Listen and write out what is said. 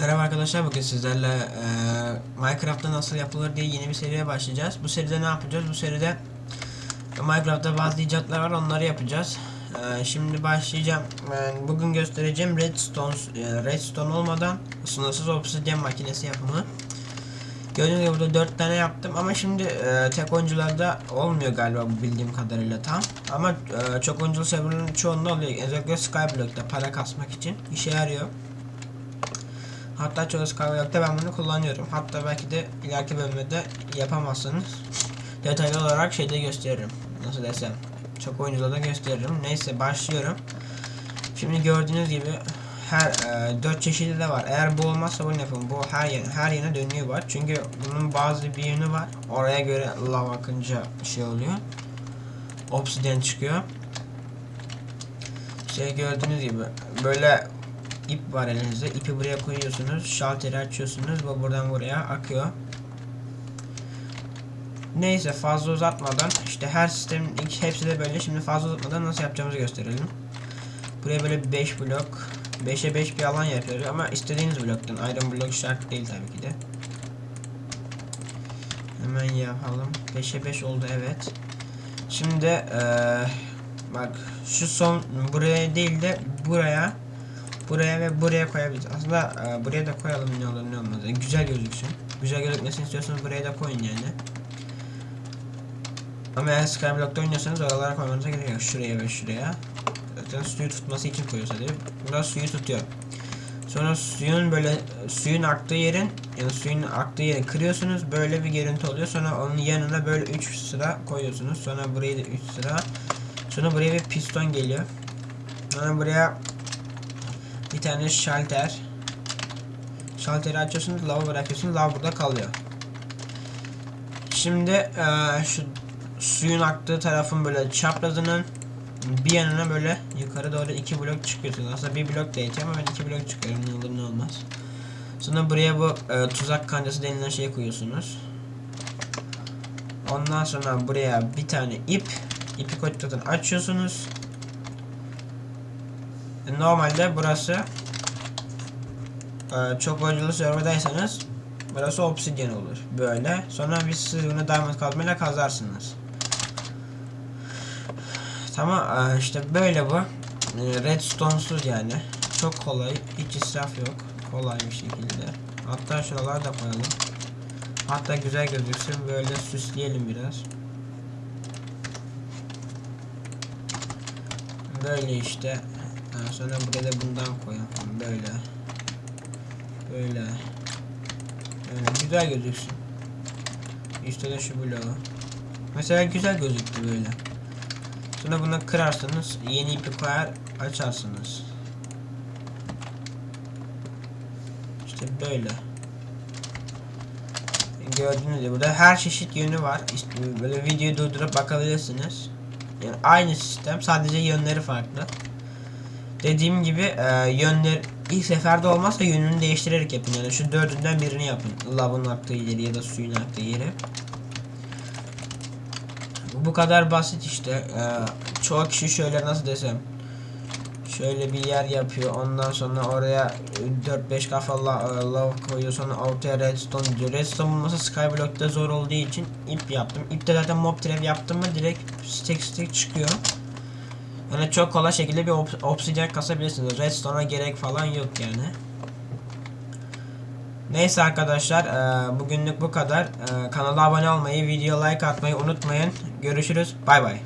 Merhaba arkadaşlar bugün sizlerle e, Minecraft'ta nasıl yapılır diye yeni bir seriye başlayacağız. Bu seride ne yapacağız? Bu seride Minecraft'ta bazı icatlar var onları yapacağız. E, şimdi başlayacağım. Ben bugün göstereceğim redstone e, redstone olmadan sınırsız obsidian makinesi yapımı. Gördüğünüz gibi burada 4 tane yaptım ama şimdi e, tek oyuncularda olmuyor galiba bu bildiğim kadarıyla tam. Ama e, çok oyunculu serverların çoğunda oluyor. Özellikle Skyblock'ta para kasmak için işe yarıyor. Hatta çoğu Skyblock'ta ben bunu kullanıyorum. Hatta belki de ileriki bölümde de yapamazsanız detaylı olarak şeyde gösteririm. Nasıl desem. Çok oyuncularda gösteririm. Neyse başlıyorum. Şimdi gördüğünüz gibi her e, dört çeşidi de var. Eğer bu olmazsa bunu yapın. Bu her yere, her yerine dönüyor var. Çünkü bunun bazı bir yönü var. Oraya göre lav akınca şey oluyor. Obsidian çıkıyor. Şey gördüğünüz gibi böyle ip var elinizde. İpi buraya koyuyorsunuz. Şalteri açıyorsunuz ve buradan buraya akıyor. Neyse fazla uzatmadan işte her sistemin ilk hepsi de böyle. Şimdi fazla uzatmadan nasıl yapacağımızı gösterelim. Buraya böyle 5 blok 5'e 5 bir alan yapıyoruz ama istediğiniz bloktan. Iron blok şart değil tabii ki de. Hemen yapalım. 5'e 5 oldu evet. Şimdi eee bak şu son buraya değil de buraya buraya ve buraya koyabiliriz. Aslında e, buraya da koyalım ne olur ne olmaz. E, güzel gözüksün. Güzel gözükmesini istiyorsanız buraya da koyun yani. Ama eğer Skyblock'ta oynuyorsanız oralara koymanıza gerek yok. Şuraya ve şuraya. Zaten suyu tutması için koyuyor sadece. Burada suyu tutuyor. Sonra suyun böyle suyun aktığı yerin yani suyun aktığı yeri kırıyorsunuz. Böyle bir görüntü oluyor. Sonra onun yanına böyle 3 sıra koyuyorsunuz. Sonra buraya da 3 sıra. Sonra buraya bir piston geliyor. Sonra buraya bir tane şalter. Şalteri açıyorsunuz, lava bırakıyorsunuz, lav burada kalıyor. Şimdi eee, şu suyun aktığı tarafın böyle çaprazının bir yanına böyle yukarı doğru iki blok çıkıyorsunuz. Aslında bir blok yetiyor ama ben iki blok çıkıyorum ne olur ne olmaz. Sonra buraya bu e, tuzak kancası denilen şeyi koyuyorsunuz. Ondan sonra buraya bir tane ip, ipi koyduktan açıyorsunuz. Normalde burası e, çok oyunculu serverdaysanız burası obsidian olur. Böyle. Sonra biz siz bunu diamond kazmayla kazarsınız. Tamam e, işte böyle bu. E, Redstone'suz yani. Çok kolay. Hiç israf yok. Kolay bir şekilde. Hatta şuralara da koyalım. Hatta güzel gözüksün. Böyle süsleyelim biraz. Böyle işte. Ha, sonra buraya da bundan koyalım. Böyle. Böyle. Yani güzel gözüksün. İşte de şu bloğu. Mesela güzel gözüktü böyle. Sonra bunu kırarsanız yeni ipi koyar açarsınız. İşte böyle. Gördüğünüz gibi burada her çeşit yönü var. İşte böyle videoyu durdurup bakabilirsiniz. Yani aynı sistem sadece yönleri farklı. Dediğim gibi e, yönler ilk seferde olmazsa yönünü değiştirerek yapın. Yani şu dördünden birini yapın. Lavın aktığı yeri ya da suyun aktığı yeri. Bu kadar basit işte. Ee, çoğu kişi şöyle nasıl desem. Şöyle bir yer yapıyor. Ondan sonra oraya 4-5 kafa la, lav koyuyor. Sonra ortaya redstone diyor. Redstone bulması skyblock'ta zor olduğu için ip yaptım. İpte zaten mob trap yaptım mı direkt stack stack çıkıyor. Yani çok kolay şekilde bir ob obsidian kasabilirsiniz. Redstone'a gerek falan yok yani. Neyse arkadaşlar e, bugünlük bu kadar. E, kanala abone olmayı, video like atmayı unutmayın. Görüşürüz. Bay bay.